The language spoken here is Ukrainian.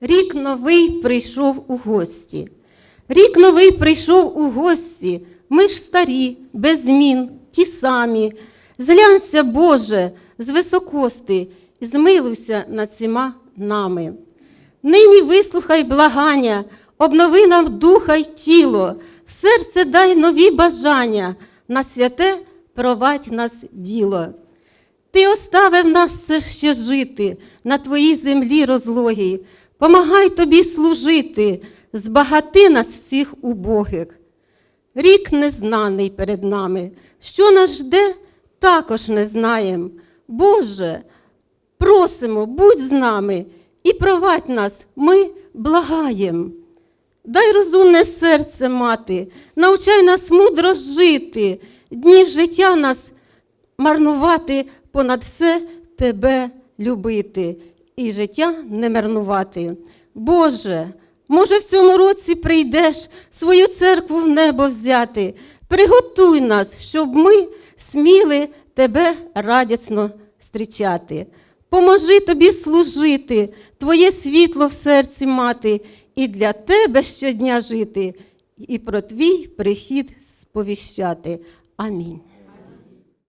Рік новий прийшов у гості. Рік новий прийшов у гості. Ми ж старі, без змін, ті самі. Зглянься, Боже, з високости, змилуйся над всіма нами. Нині вислухай благання, обнови нам духа й тіло, в серце дай нові бажання, на святе провадь нас діло. Ти оставив нас все ще жити на твоїй землі розлогій. Помагай тобі служити, збагати нас всіх убогих. Рік незнаний перед нами. Що нас жде, також не знаєм. Боже, просимо, будь з нами і провадь нас, ми благаєм. Дай розумне серце мати, навчай нас мудро жити, днів життя нас марнувати, понад все тебе любити і життя не марнувати. Боже, може, в цьому році прийдеш свою церкву в небо взяти. Приготуй нас, щоб ми сміли тебе радісно зустрічати. Поможи тобі служити, твоє світло в серці мати, і для тебе щодня жити, і про твій прихід сповіщати. Амінь.